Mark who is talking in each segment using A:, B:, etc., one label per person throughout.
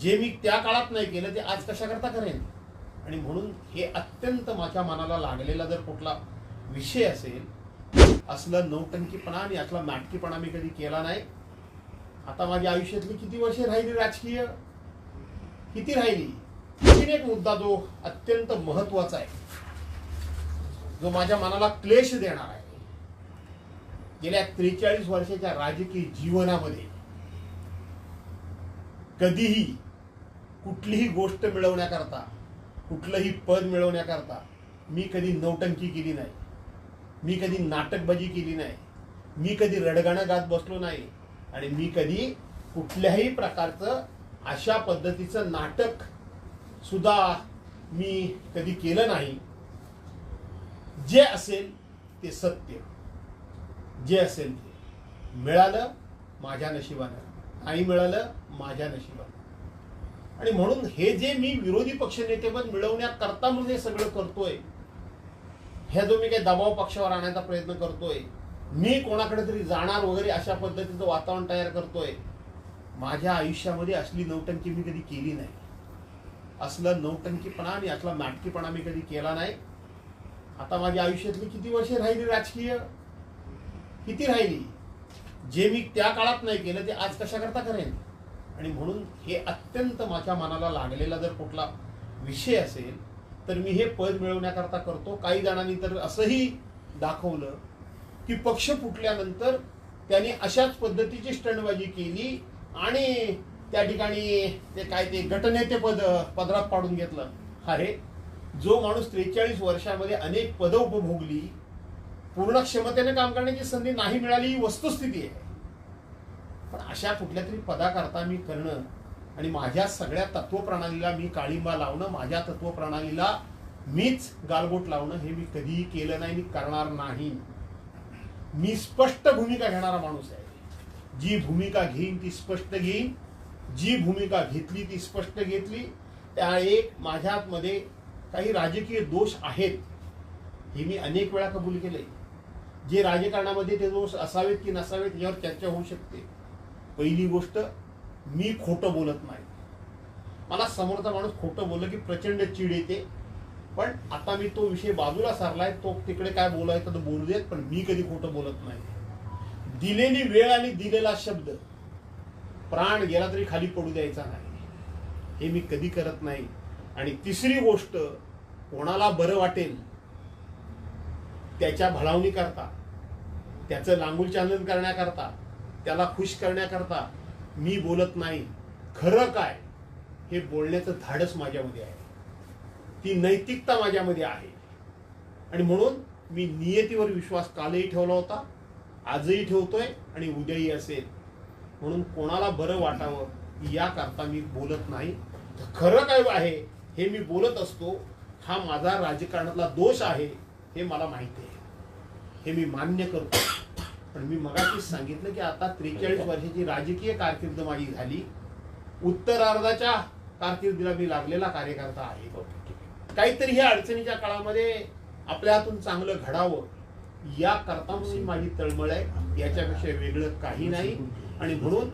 A: जे मी त्या काळात नाही केलं ते आज कशा करता करेन? आणि म्हणून हे अत्यंत माझ्या मनाला लागलेला जर कुठला विषय असेल असलं नौटंकीपणा आणि असला नाटकीपणा मी कधी केला नाही. आता माझ्या आयुष्यातली किती वर्षे राहिली राजकीय? किती राहिली? आणखीन एक मुद्दा जो अत्यंत महत्त्वाचा आहे. जो माझ्या मनाला क्लेश देणार आहे. गेल्या त्रेचाळीस वर्षाच्या राजकीय जीवनामध्ये कधीही कुठलीही गोष्ट मिळवण्याकरता कुठलंही पद मिळवण्याकरता मी कधी नौटंकी केली नाही. मी कधी नाटकबाजी केली नाही. मी कधी रडगाणं गात बसलो नाही. आणि मी कधी कुठल्याही प्रकारचं अशा पद्धतीचं नाटक सुद्धा मी कधी केलं नाही. जे असेल ते सत्य. जे असेल ते. मिळालं माझ्या नशिबानं. नाही मिळालं माझ्या नशिबानं. आणि म्हणून हे जे मी विरोधी पक्षनेतेपद मिळवण्याकरता म्हणून हे सगळं करतोय ह्या जो मी काही दबाव पक्षावर आणण्याचा प्रयत्न करतोय मी कोणाकडे तरी जाणार वगैरे अशा पद्धतीचं वातावरण तयार करतोय माझ्या आयुष्यामध्ये असली नौटंकी मी कधी केली नाही. असलं नौटंकीपणा आणि असला नाटकीपणा मी कधी केला नाही. आता माझ्या आयुष्यातली किती वर्षे राहिली राजकीय? किती राहिली? जे मी त्या काळात नाही केलं ते आज कशाकरता करेन? आणि म्हणून हे अत्यंत माझ्या मनाला लागलेला जर कुठला विषय असेल तर मी हे पद मिळवण्याकरता करतो. काही जणांनी तर असंही दाखवलं की पक्ष फुटल्यानंतर त्यांनी अशाच पद्धतीची स्टंडबाजी केली आणि त्या ठिकाणी ते काय ते गटनेते पद पदरात पाडून घेतलं. अरे जो माणूस त्रेचाळीस वर्षामध्ये अनेक पदं उपभोगली पूर्ण क्षमतेने काम करण्याची संधी नाही मिळाली ही वस्तुस्थिती आहे. पण अशा कुठल्या तरी पदाकरता मी करणं आणि माझ्या सगळ्या तत्वप्रणालीला मी काळिंबा लावणं माझ्या तत्वप्रणालीला मीच गालबोट लावणं हे मी कधीही केलं नाही मी करणार नाही. मी स्पष्ट भूमिका घेणारा माणूस आहे. जी भूमिका घेईन ती स्पष्ट घेईन. जी भूमिका घेतली ती स्पष्ट घेतली. त्या एक माझ्यामध्ये काही राजकीय दोष आहेत हे मी अनेक वेळा कबूल केले जे राजकारणामध्ये ते दोष असावेत की नसावेत यावर चर्चा होऊ शकते. पहिली गोष्ट मी खोटं बोलत नाही. मला समोरचा माणूस खोटं बोललं की प्रचंड चीड येते. पण आता मी तो विषय बाजूला सारलाय तो तिकडे काय बोलायचं तर बोलू देत पण मी कधी खोटं बोलत नाही. दिलेली वेळ आणि दिलेला शब्द प्राण गेला तरी खाली पडू द्यायचा नाही. हे मी कधी करत नाही. आणि तिसरी गोष्ट कोणाला बरं वाटेल त्याच्या भलावणी करता त्याचं लांगुल चालन करण्याकरता त्याला खुश करण्याकरता मी बोलत नाही. खरं काय? हे बोलण्याचं धाडस माझ्यामध्ये आहे. ती नैतिकता माझ्यामध्ये आहे. आणि म्हणून मी नियतीवर विश्वास कालही ठेवला होता आजही ठेवतोय आणि उद्याही असेल. म्हणून कोणाला बरं वाटावं याकरता मी बोलत नाही. खरं काय आहे? हे मी बोलत असतो. हा माझा राजकारणातला दोष आहे हे मला माहिती आहे. हे मी मान्य करतो. पण मी मगाशीच सांगितलं की आता त्रेचाळीस वर्षाची राजकीय कारकीर्द माझी झाली. उत्तरार्धाच्या कारकिर्दीला मी लागलेला कार्यकर्ता आहे. काहीतरी ह्या अडचणीच्या काळामध्ये आपल्या हातून चांगलं घडावं या करता म्हणून माझी तळमळ आहे. याच्यापेक्षा वेगळं काही नाही. आणि म्हणून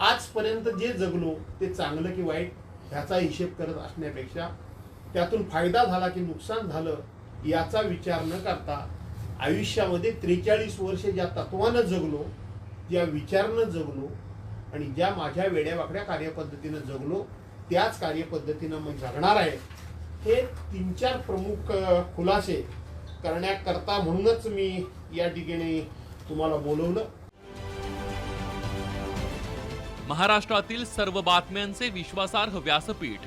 A: आजपर्यंत जे जगलो ते चांगलं की वाईट ह्याचा हिशेब करत असण्यापेक्षा त्यातून फायदा झाला की नुकसान झालं याचा विचार न करता आयुष्यामध्ये त्रेचाळीस वर्ष ज्या तत्वानं जगलो ज्या विचारानं जगलो आणि ज्या माझ्या वेड्यावाकड्या कार्यपद्धतीनं जगलो त्याच कार्यपद्धतीनं मग जगणार आहे हे तीन चार प्रमुख खुलासे करण्याकरता म्हणूनच मी या ठिकाणी तुम्हाला बोलवलं.
B: महाराष्ट्रातील सर्व बातम्यांचे विश्वासार्ह व्यासपीठ